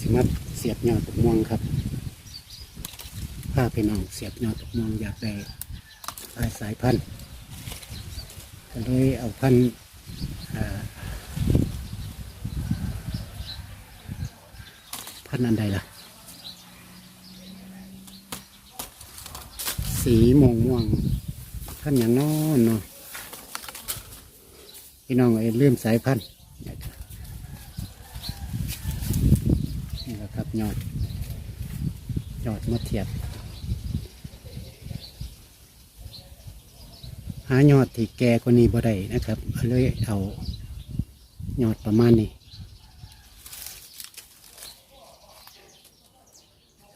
สิมาเสียบยอดตกม่วงครับผ้าพี่น้องเสียบยอดตกม่วงอยากได้หลายสายพันธุ์ก็เลยเอาพันธุ์พันธุ์อันใดล่ะ สีม่วงม่วงพันธุ์อย่างน้อนเนาะพี่น้องเอ้ยเริ่มสายพันธุ์นี่แหละครับ ยอดยอดมาเทียบ หายอดที่แก่กว่านี้บ่ได้นะครับเลยเอายอดประมาณนี้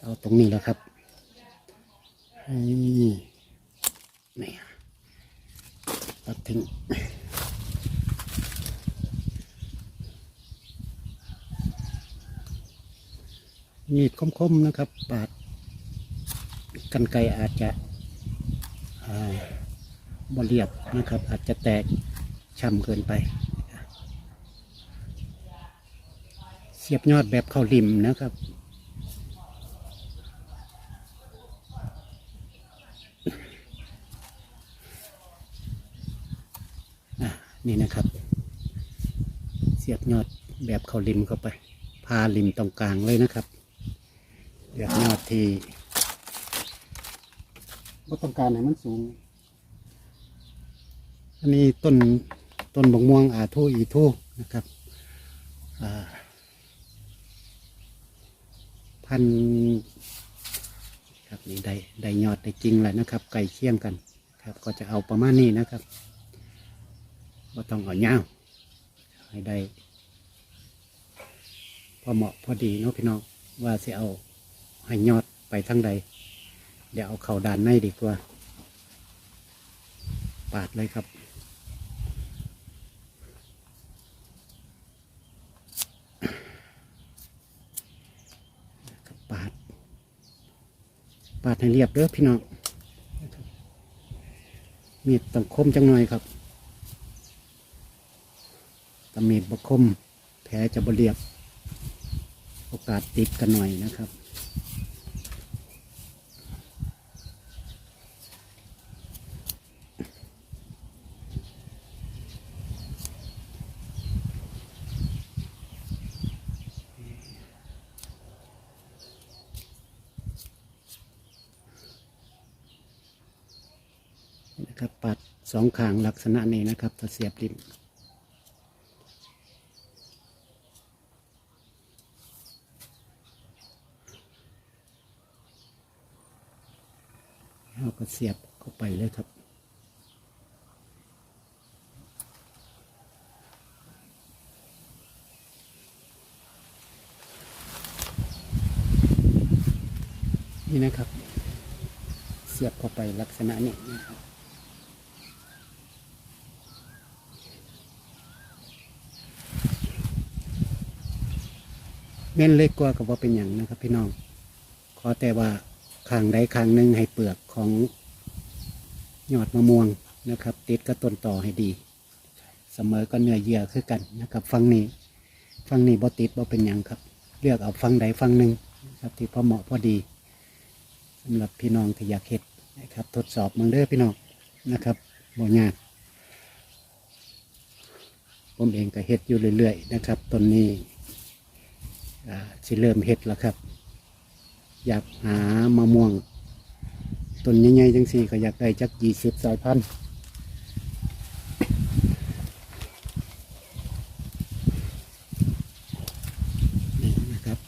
เอาตรงนี้แล้วครับนี่นี่ตัดทิ้ง มีดคมๆนะครับ ปาดกันไกอาจจะบเรียบนะครับ อาจจะแตกช้ำเกินไป เสียบยอดแบบเข้าริมนะครับนี่นะครับ เสียบยอดแบบเข้าริมเข้าไป พาริมตรงกลางเลยนะครับ เลือกยอดที่ไม่ต้องการให้มันสูง อันนี้ต้นต้นบกม่วงอาทูอีทูนะครับอ่าพันครับนี่ได้ได้ยอดได้จริงแล้วนะครับ ไก่เคี่ยงกันครับ ก็จะเอาประมาณนี้นะครับก็ต้องเอาเงาให้ได้พอเหมาะพอดีเนาะพี่น้องว่าสิเอา ให้ยอดไปทั้งใด เดี๋ยวเอาเข่าด้านในดีกว่า ปาดเลยครับปาด ปาดให้เรียบเด้อพี่น้องมีดต้องคมจังหน่อยครับตะมีดบกคม แผลจะบเรียบ โอกาสติดกันหน่อยนะครับ นะครับปัดสองข้างลักษณะนี้นะครับถ้าเสียบริมเราก็เสียบเข้าไปเลยครับนี่นะครับ เสียบเข้าไปลักษณะนี้นะครับ ม่นเล็กกว่ากับว่าเป็นอย่างนะครับ พี่น้อง ขอแต่ว่าข้างใดข้างหนึ่งให้เปลือกของยอดมะม่วงนะครับ ติดกับต้นต่อให้ดี เสมอก็เนื้อเยื่อคือกันนะครับ ฟังนี้ ฟังนี้บ่ติดบ่เป็นอย่างครับ เลือกเอาฟังใดฟังหนึ่งนะครับที่พอเหมาะพอดีสำหรับพี่น้องที่อยากเห็ดนะครับ ทดสอบมึงเด้อพี่น้องนะครับบ่ยากผมเองก็เห็ดอยู่เรื่อยๆนะครับต้นนี้ สิเริ่มเห็ดแล้วครับ อยากหามะม่วงต้นใหญ่ๆจังสี่ก็อยากได้จักยี่สิบสายพันธุ์นี่นะครับ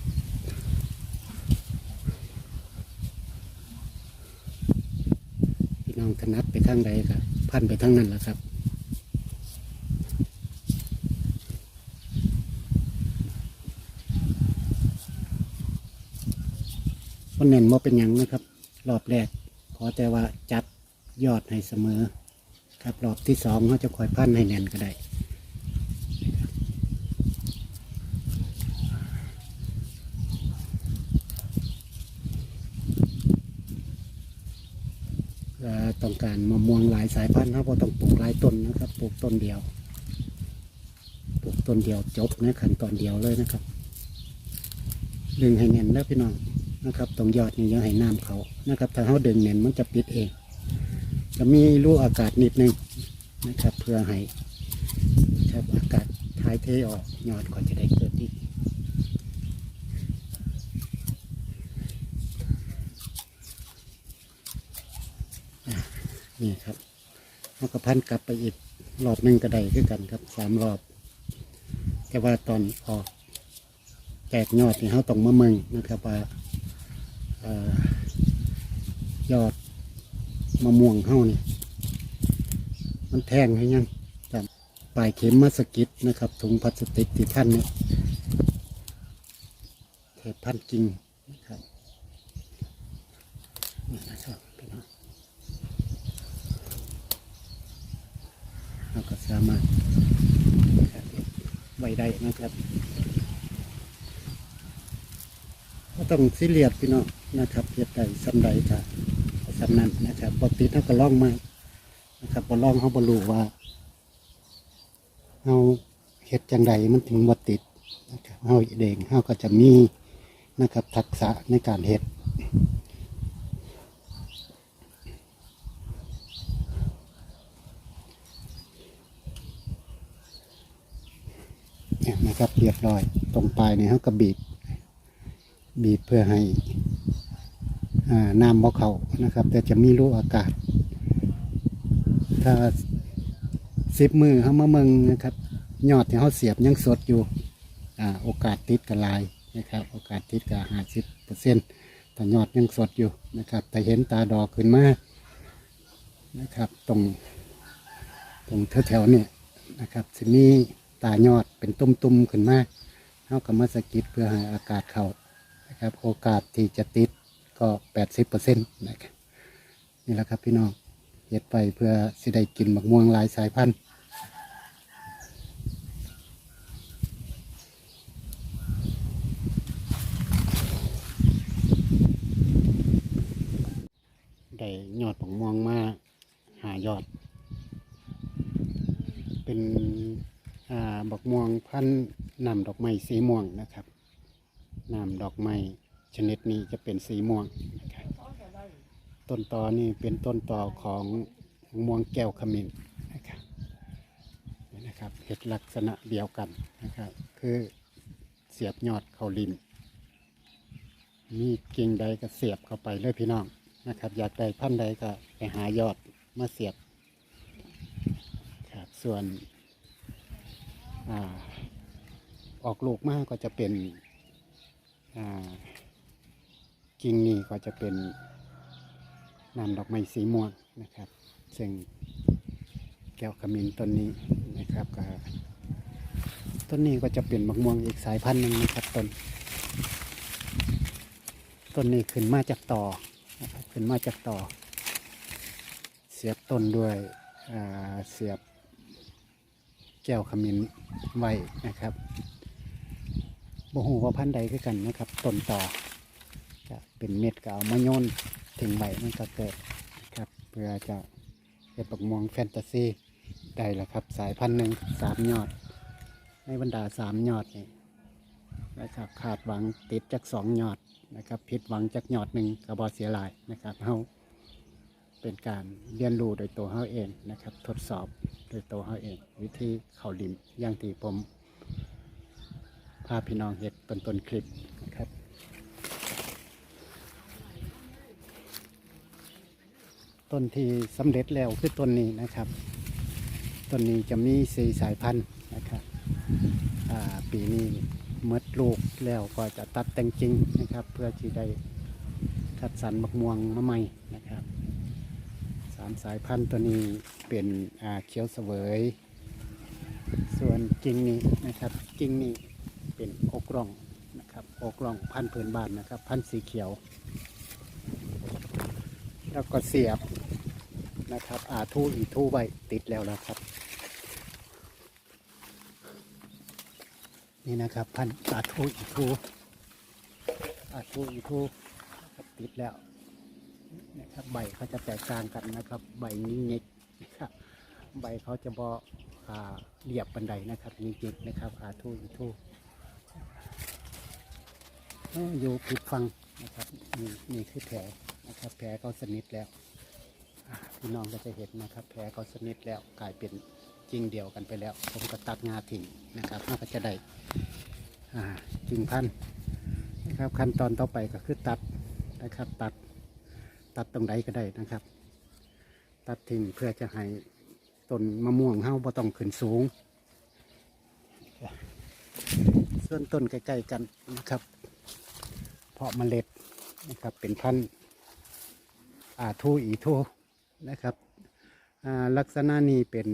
พี่น้องถนัดไปทางใดครับพันไปทางนั้นแหละครับ คนเน้นว่าเป็นหยังนะครับ รอบแรก ขอแต่ว่าจัดยอดให้เสมอ ครับรอบที่สองเขาจะคอยพันให้แน่นก็ได้ต้องการมะม่วงหลายสายพันธุ์ครับเราต้องปลูกหลายต้นนะครับ ปลูกต้นเดียว ปลูกต้นเดียวจบนะขั้นตอนเดียวเลยนะครับ ดึงให้เน่นแล้วพี่น้อง นะครับตรงยอดนี่ยังให้น้ำเขานะครับถ้าเขาดึงเน่นมันจะปิดเอง จะมีรูอากาศนิดนึงนะครับเพื่อให้ครับอากาศถ่ายเทออกยอดก็จะได้เกิดดีอ่นี่ครับเราก็พันกลับไปอีกรอบหนึ่งก็ได้คือกันครับสามรอบ แต่ว่าตอนออกแตกยอดนี่เขาต้องมาเมืองนะครับว่า ยอดมะม่วงเขานี่ มันแทงให้ยังแต่ปลายเข็มมาสกิดนะครับถุงพลาสติกที่ท่านเนี่ยเทพันกิ่งนะครับนี่นะครับพี่น้องเราก็สามารถนะครับไว้ได้นะครับก็ต้องซีเรียสพี่น้อง นะครับเฮ็ดได้สำใดจะสำนั้นนะครับปกติเขาก็ล่องมานะครับบ่ลองเขาบ่รู้ว่าเราเฮ็ดจังใดมันถึงบ่ติดนะครับเฮาเองเฮาก็จะมีนะครับทักษะในการเฮ็ดนะครับเรียบร้อยตรงปลายเนี่ยเขาก็บีบ บีบเพื่อให้ น้ำบ่เขานะครับ แต่จะมีรูอากาศ ถ้าสิบมือเขามาเมืองนะครับยอดที่เขาเสียบยังสดอยู่อโอกาสติดกับลายนะครับ โอกาสติดกับห้าสิบเปอร์เซ็นต์แต่ยอดยังสดอยู่นะครับแต่เห็นตาดอกขึ้นมานะครับ ตรงตรงแถวๆเนี่ยนะครับสิมีตายอดเป็นตุ่มๆขึ้นมาเขาก็มาสกิดเพื่อให้อากาศเขานะครับ โอกาสที่จะติด ก็แปดสิบเปอร์เซ็นต์นะครับนี่แหละครับพี่น้องเฮ็ดไปเพื่อสิได้กินมะม่วงหลายสายพันธุ์ได้ยอดมะม่วงมาหายอด เป็นบักม่วงพันธุ์นำดอกไม้สีม่วงนะครับนำดอกไม้ ชนิดนี้จะเป็นสีม่วงนะครับต้นตอนี่เป็นต้นตอของม่วงแก้วขมิ้นนะครับนี่นะครับเห็ดลักษณะเดียวกันนะครับ คือเสียบยอดเขาริมมีกิ่งใดก็เสียบเข้าไปเลยพี่น้องนะครับ อยากได้พันใดก็ไปหายอดมาเสียบครับส่วนอออกลูกมากก็จะเป็นอ่า กิ่งนี้ก็จะเป็นนำดอกไม้สีม่วงนะครับ ซึ่งแก้วขมิ้นต้นนี้นะครับก็ต้นนี้ก็จะเป็นมะม่วงอีกสายพันธุ์หนึ่งนะครับต้นต้นนี้ขึ้นมาจากต่อนะครับขึ้นมาจากต่อ เสียบต้นด้วยเสียบแก้วขมิ้นไว้นะครับบ่หูว่าพันธุ์ใดคือกันนะครับต้นต่อ จะเป็นเม็ดก็เอามาโยนทิ้งไว้มันก็เกิดนะครับ เพื่อจะเก็บปักม่วงแฟนตาซีได้แล้วครับ สายพันธุ์หนึ่งสามยอด ในบรรดาสามยอดนี่นะครับขาดหวังติดจากสองยอดนะครับผิดหวังจากยอดหนึ่งกระบอเสียหลายนะครับเฮาเป็นการเรียนรู้โดยตัวเฮาเองนะครับ ทดสอบโดยตัวเฮาเอง วิธีเข้าลิมอย่างที่ผมพาพี่น้องเห็ดเป็นต้นคลิปนะครับ ต้นที่สำเร็จแล้วคือต้นนี้นะครับ ต้นนี้จะมีสีสายพันธุ์นะครับอ่าปีนี้เมดลูกแล้วก็จะตัดแต่งจริงนะครับ เพื่อที่ได้คัดสรรมักม่วงมาใหม่นะครับสามสายพันธุ์ตัวนี้เป็นเขียวเสวย ส่วนกิ่งนี้นะครับกิ่งนี้เป็นอกร่องนะครับอกร่องพันธุ์พื้นบ้านนะครับ พันธุ์สีเขียว แล้วก็เสียบ นะครับ อาทูอีทูไว้ติดแล้วนะครับ นี่นะครับพันอาทูอีทูอาทูอีทูติดแล้วนะครับใบเขาจะแตกต่างกันนะครับ ใบนี้เงกนะครับใบเขาจะบออ่าเรียบบันไดนะครับนี่เงกนะครับ อาทูอีทูเอ้ออยู่ผิดฟังนะครับนี่นี่คือแผลนะครับแผลเขาสนิทแล้ว พี่น้องก็จะเห็นนะครับ แผลเขาสนิทแล้วกลายเป็นจริงเดียวกันไปแล้ว ผมก็ตัดงาทิ้งนะครับน่าก็จะได้จริงพันนะครับ ขั้นตอนต่อไปก็คือตัดนะครับ ตัดตัดตรงใดก็ได้นะครับ ตัดทิ้งเพื่อจะให้ต้นมะม่วงเฮาบ่ต้องขึ้นสูง ส่วนต้นใกล้ๆกันนะครับ เพาะเมล็ดนะครับเป็นพันธุ์อาทูอีทู นะครับลักษณะนี้เป็น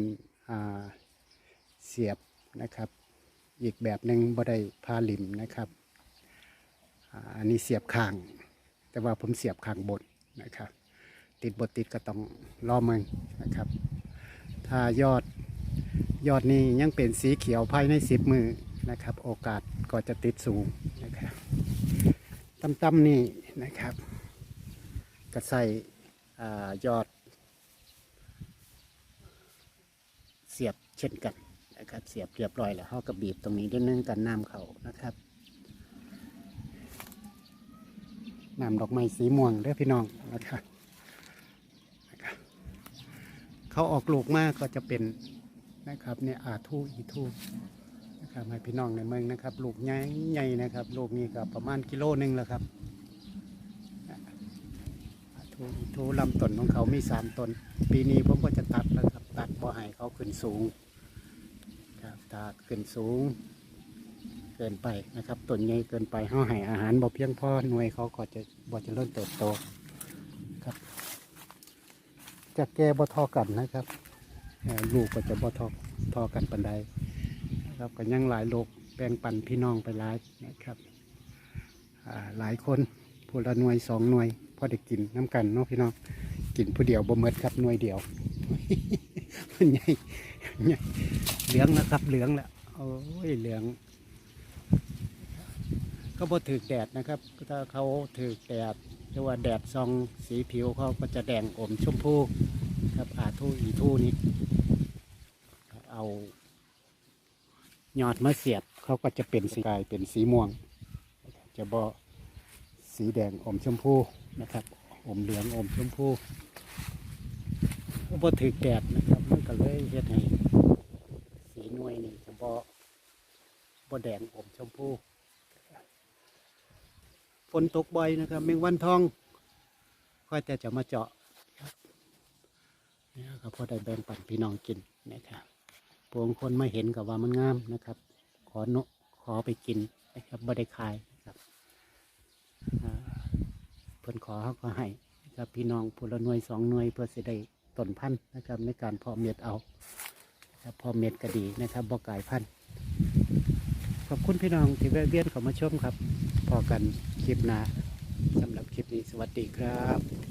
เสียบนะครับ อีกแบบหนึ่งบ่ได้พาลิมนะครับอันนี้เสียบข้าง แต่ว่าผมเสียบข้างบนนะครับ ติดบทติดก็ต้องรอมึงนะครับ ถ้ายอดยอดนี้ยังเป็นสีเขียวภายในสิบมือนะครับ โอกาสก็จะติดสูงนะครับต่ำๆนี่นะครับ ก็ใส่อยอด เสียบเช่นกันนะครับ เสียบเรียบร้อยแล้วเขาก็บีบตรงนี้ด้วยนึงกันน้ำเขานะครับน้ำดอกไม้สีม่วงเด้อพี่น้องนะครับเขาออกลูกมากก็จะเป็นนะครับเนี่ยอาทูอีทูนะครับให้พี่น้องในเมืองนะครับ ลูกใหญ่ใหญ่นะครับ ลูกนี้ก็ประมาณกิโลหนึ่งแล้วครับอาทูอีทูลำต้นของเขามีสามต้นปีนี้ผมก็จะตัดแล้ว ให้เขาขึ้นสูงครับถ้าขึ้นสูง เกินไปนะครับต้นใหญ่เกินไปเขาให้อาหารบ่เพียงพอหน่วยเขาก็จะบ่จะเริ่มเติบโตครับจะแก่บ่ทอกันนะครับลูกก็จะบ่ทอทอกันปันใดนะครับก็ยังหลายโลกแบ่งปันพี่น้องไปหลายนะครับหลายคนผู้ละหน่วยสองหน่วยพอได้กินน้ำกันเนาะพี่น้องกินผู้เดียวบ่เมดครับหน่วยเดียว มันใหญ่ใหญ่เหลืองนะครับเหลืองแล้วโอ้ยเหลือง ก็บ่ถือแดดนะครับ ถ้าเขาถือแดดหรือว่าแดดซองสีผิวเขาก็จะแดงอมชมพูครับอาทูอีทูนี้เอายอดมาเสียบเขาก็จะเป็นสีกายเป็นสีม่วง จะบ่สีแดงอมชมพูนะครับ อมเหลืองอมชมพูก็บ่ถือแดดนะครับ เลยเฮ็ดให้สีหน่วยนี่จะบ่บ่แดงอมชมพูฝนตกบ่อยนะครับแมงวันทองค่อยแต่จะมาเจาะนี่ครับพอได้แบ่งปันพี่น้องกินนะครับพวงคนไมาเห็นกับว่ามันงามนะครับ ขอโนขอไปกินนะครับบ่ได้ขายนะครับเพิ่นขอเขาก็ให้นะครับพี่น้องพลหน่วยสองหน่วยเพื่อสิได้ ต้นพันธุ์นะครับในการเพาะเม็ดเอาครับพอเม็ดก็ดีนะครับบ่กายพันธุ์ขอบคุณพี่น้องที่แวะเวียนเข้ามาชมครับ พอกันคลิปหน้าสำหรับคลิปนี้สวัสดีครับ